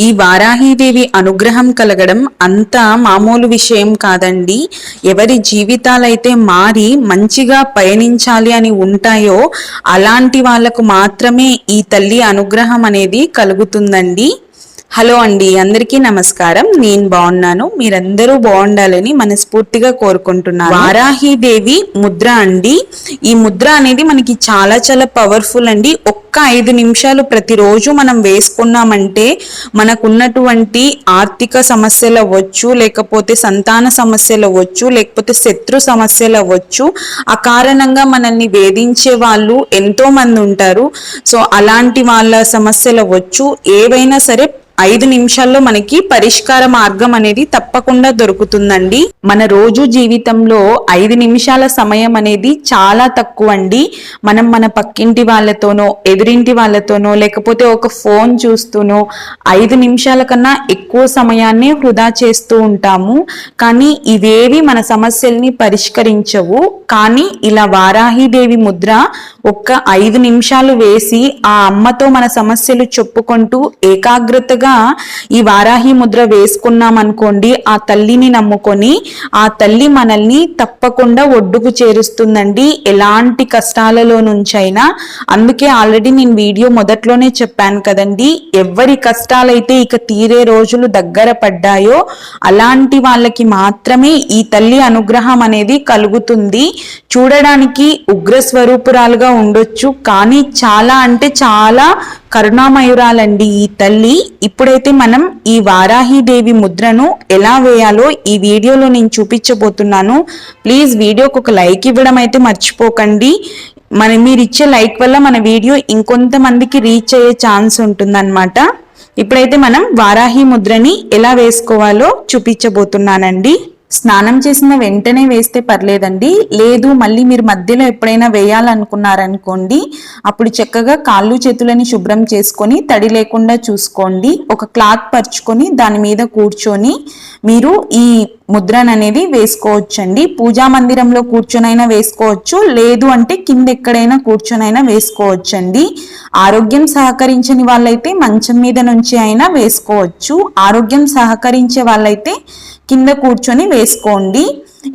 ఈ వారాహీదేవి అనుగ్రహం కలగడం అంత మామూలు విషయం కాదండి. ఎవరి జీవితాలైతే మారి మంచిగా పయనించాలి అని ఉంటాయో అలాంటి వాళ్ళకు మాత్రమే ఈ తల్లి అనుగ్రహం అనేది కలుగుతుందండి. హలో అండి అందరికీ నమస్కారం. నేను బాగున్నాను. మీరందరూ బాగుండాలని మనస్ఫూర్తిగా కోరుకుంటున్నాను. వారాహిదేవి ముద్ర అండి. ఈ ముద్ర అనేది మనకి చాలా చాలా పవర్ఫుల్ అండి. ఒక్క ఐదు నిమిషాలు ప్రతిరోజు మనం వేసుకున్నామంటే మనకున్నటువంటి ఆర్థిక సమస్యలు అవ్వచ్చు లేకపోతే సంతాన సమస్యలు అవ్వచ్చు లేకపోతే శత్రు సమస్యలు అవ్వచ్చు. ఆ కారణంగా మనల్ని వేధించే వాళ్ళు ఎంతో మంది ఉంటారు. సో అలాంటి వాళ్ళ సమస్యలు అవ్వచ్చు. ఏవైనా సరే ఐదు నిమిషాల్లో మనకి పరిష్కార మార్గం అనేది తప్పకుండా దొరుకుతుందండి. మన రోజు జీవితంలో ఐదు నిమిషాల సమయం అనేది చాలా తక్కువ అండి మనం మన పక్కింటి వాళ్ళతోనో ఎదురింటి వాళ్ళతోనో లేకపోతే ఒక ఫోన్ చూస్తూనో ఐదు నిమిషాల కన్నా ఎక్కువ సమయాన్ని వృధా చేస్తూ ఉంటాము. కానీ ఇవేవి మన సమస్యల్ని పరిష్కరించవు. కానీ ఇలా వారాహిదేవి ముద్ర ఒక్క ఐదు నిమిషాలు వేసి ఆ అమ్మతో మన సమస్యలు చెప్పుకుంటూ ఏకాగ్రతగా ఈ వారాహి ముద్ర వేసుకున్నాం అనుకోండి ఆ తల్లిని నమ్ముకొని ఆ తల్లి మనల్ని తప్పకుండా ఒడ్డుకు చేరుస్తుందండి. ఎలాంటి కష్టాలలో నుంచైనా. అందుకే ఆల్రెడీ నేను వీడియో మొదట్లోనే చెప్పాను కదండి ఎవరి కష్టాలైతే ఇక తీరే రోజులు దగ్గర పడ్డాయో అలాంటి వాళ్ళకి మాత్రమే ఈ తల్లి అనుగ్రహం అనేది కలుగుతుంది. చూడడానికి ఉగ్ర స్వరూపురాలుగా ఉండొచ్చు కానీ చాలా అంటే చాలా కరుణామయురాలండి ఈ తల్లి. ఇప్పుడైతే మనం ఈ వారాహిదేవి ముద్రను ఎలా వేయాలో ఈ వీడియోలో నేను చూపించబోతున్నాను. ప్లీజ్ వీడియోకి ఒక లైక్ ఇవ్వడం అయితే మర్చిపోకండి. మన మీరు ఇచ్చే లైక్ వల్ల మన వీడియో ఇంకొంతమందికి రీచ్ అయ్యే ఛాన్స్ ఉంటుందన్నమాట. ఇప్పుడైతే మనం వారాహి ముద్రని ఎలా వేసుకోవాలో చూపించబోతున్నానండి. స్నానం చేసిన వెంటనే వేస్తే పర్లేదండి. లేదు మళ్ళీ మీరు మధ్యలో ఎప్పుడైనా వేయాలనుకున్నారనుకోండి అప్పుడు చక్కగా కాళ్ళు చేతులని శుభ్రం చేసుకొని తడి లేకుండా చూసుకోండి. ఒక క్లాత్ పరుచుకొని దాని మీద కూర్చొని మీరు ఈ ముద్రను అనేది వేసుకోవచ్చండి. పూజా మందిరంలో కూర్చొనైనా వేసుకోవచ్చు. లేదు అంటే కింద ఎక్కడైనా కూర్చొనైనా వేసుకోవచ్చండి. ఆరోగ్యం సహకరించని వాళ్ళైతే మంచం మీద నుంచి అయినా వేసుకోవచ్చు. ఆరోగ్యం సహకరించే వాళ్ళైతే కింద కూర్చొని వేసుకోండి.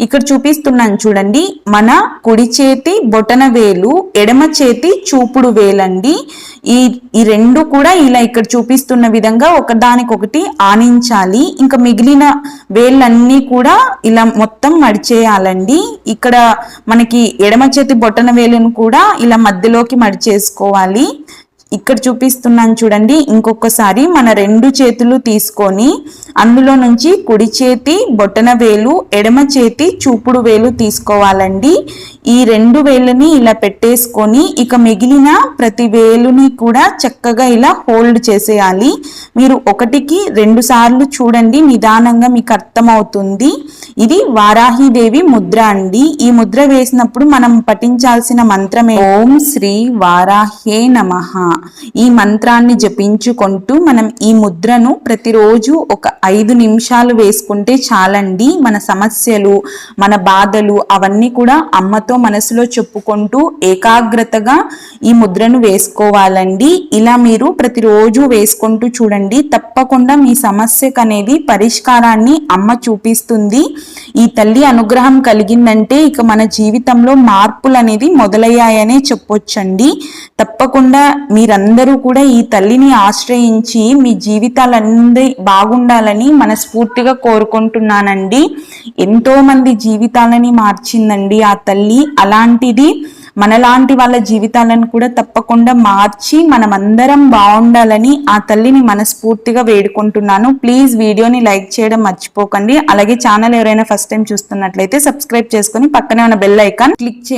ఇక్కడ చూపిస్తున్నాను చూడండి. మన కుడి చేతి బొటన వేలు ఎడమ చేతి చూపుడు వేలండి. ఈ ఈ రెండు కూడా ఇలా ఇక్కడ చూపిస్తున్న విధంగా ఒకదానికొకటి ఆనించాలి. ఇంకా మిగిలిన వేళ్ళన్నీ కూడా ఇలా మొత్తం మడిచేయాలండి. ఇక్కడ మనకి ఎడమ చేతి బొటన వేలును కూడా ఇలా మధ్యలోకి మడిచేసుకోవాలి. ఇక్కడ చూపిస్తున్నాను చూడండి. ఇంకొకసారి మన రెండు చేతులు తీసుకొని అందులో నుంచి కుడి చేతి బొటన వేలు ఎడమ చేతి చూపుడు వేలు తీసుకోవాలండి. ఈ రెండు వేలుని ఇలా పెట్టేసుకొని ఇక మిగిలిన ప్రతి వేలుని కూడా చక్కగా ఇలా హోల్డ్ చేసేయాలి. మీరు ఒకటికి రెండు సార్లు చూడండి నిదానంగా మీకు అర్థమవుతుంది. ఇది వారాహిదేవి ముద్ర అండి. ఈ ముద్ర వేసినప్పుడు మనం పఠించాల్సిన మంత్రమే ఓం శ్రీ వారాహే నమ. ఈ మంత్రాన్ని జపించుకుంటూ మనం ఈ ముద్రను ప్రతిరోజు ఒక ఐదు నిమిషాలు వేసుకుంటే చాలండి. మన సమస్యలు మన బాధలు అవన్నీ కూడా అమ్మతో మనసులో చెప్పుకుంటూ ఏకాగ్రతగా ఈ ముద్రను వేసుకోవాలండి. ఇలా మీరు ప్రతిరోజు వేసుకుంటూ చూడండి. తప్పకుండా మీ సమస్యకు అనేది పరిష్కారాన్ని అమ్మ చూపిస్తుంది. ఈ తల్లి అనుగ్రహం కలిగిందంటే ఇక మన జీవితంలో మార్పులు అనేది మొదలయ్యాయనే చెప్పొచ్చండి. తప్పకుండా మీరందరూ కూడా ఈ తల్లిని ఆశ్రయించి మీ జీవితాలన్నీ బాగుండాలని మనస్ఫూర్తిగా కోరుకుంటున్నానండి. ఎంతో మంది జీవితాలని మార్చిందండి ఆ తల్లి. అలాంటిది మనలాంటి వాళ్ళ జీవితాలను కూడా తప్పకుండా మార్చి మనమందరం బాగుండాలని ఆ తల్లిని మనస్ఫూర్తిగా వేడుకుంటున్నాను. ప్లీజ్ వీడియోని లైక్ చేయడం మర్చిపోకండి. అలాగే ఛానల్ ఎవరైనా ఫస్ట్ టైం చూస్తున్నట్లయితే సబ్స్క్రైబ్ చేసుకొని పక్కనే ఉన్న బెల్ ఐకాన్ క్లిక్ చేయండి.